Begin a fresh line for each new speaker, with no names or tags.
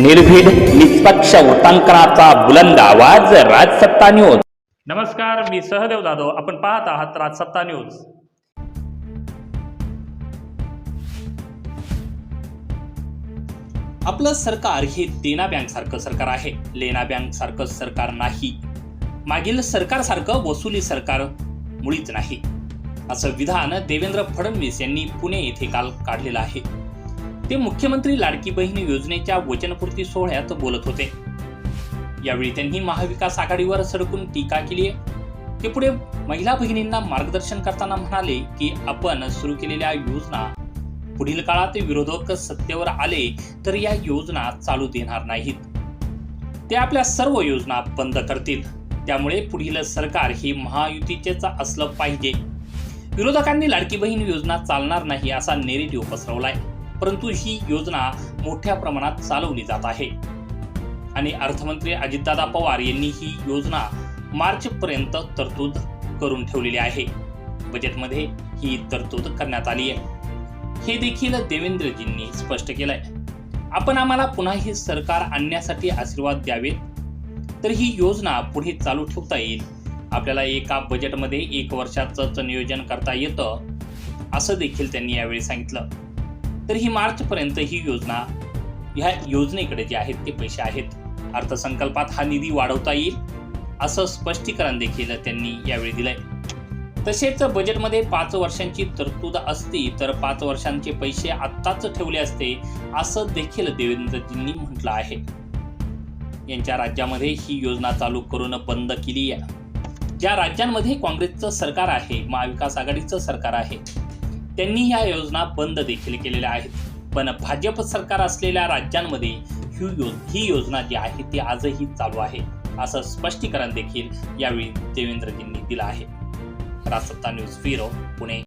निर्भीड निष्पक्ष उटंकनाचा बुलंद आवाज राजसत्ता न्यूज.
नमस्कार मी सहदेव जाधव. आपण पाहत आहात राजसत्ता न्यूज. आपलं सरकार हे देना बँक सारखं सरकार आहे. लेना बँक सारखं सरकार नाही. मागील सरकार सारखं वसुली सरकार मुळीच नाही. असं विधान देवेंद्र फडणवीस यांनी पुणे येथे काल काढलेलं आहे. ते मुख्यमंत्री लाडकी बहीण योजनेच्या वचनपूर्ती सोहळ्यात बोलत होते. यावेळी त्यांनी महाविकास आघाडीवर सडकून टीका केली आहे. ते पुढे महिला भगिनींना मार्गदर्शन करताना म्हणाले की आपण सुरू केलेल्या योजना पुढील काळात विरोधक सत्तेवर आले तर या योजना चालू देणार नाहीत. ते आपल्या सर्व योजना बंद करतील. त्यामुळे पुढील सरकार हे महायुतीचेच असलं पाहिजे. विरोधकांनी लाडकी बहीण योजना चालणार नाही असा नेरेटिव्ह पसरवलाय. परंतु ही योजना मोठ्या प्रमाणात चालवली जात आहे. आणि अर्थमंत्री अजितदादा पवार यांनी ही योजना मार्च पर्यंत तरतूद करून ठेवलेली आहे. बजेटमध्ये ही तरतूद करण्यात आली आहे. हे देखील देवेंद्रजींनी स्पष्ट केलंय. आपण आम्हाला पुन्हा हे सरकार आणण्यासाठी आशीर्वाद द्यावेत तर ही योजना पुढे चालू ठेवता येईल. आपल्याला एका बजेटमध्ये एक वर्षाचंच नियोजन करता येतं असं देखील त्यांनी यावेळी सांगितलं. तर ही मार्चपर्यंत ही योजना ह्या योजनेकडे जे आहेत ते पैसे आहेत. अर्थसंकल्पात हा निधी वाढवता येईल असं स्पष्टीकरण देखील त्यांनी यावेळी दिलंय. तसेच बजेटमध्ये पाच वर्षांची तरतूद असती तर पाच वर्षांचे पैसे आत्ताच ठेवले असते असं देखील देवेंद्रजींनी म्हटलं आहे. यांच्या राज्यामध्ये ही योजना चालू करून बंद केली आहे. ज्या राज्यांमध्ये काँग्रेसचं सरकार आहे महाविकास आघाडीचं सरकार आहे त्यांनी ह्या योजना बंद देखील केलेल्या आहेत. पण भाजप सरकार असलेल्या राज्यांमध्ये ही यो- ही योजना जी आहे ती आजही चालू आहे असं स्पष्टीकरण देखील यावेळी देवेंद्रजींनी दिलं आहे. Rajsatta news bureau Pune.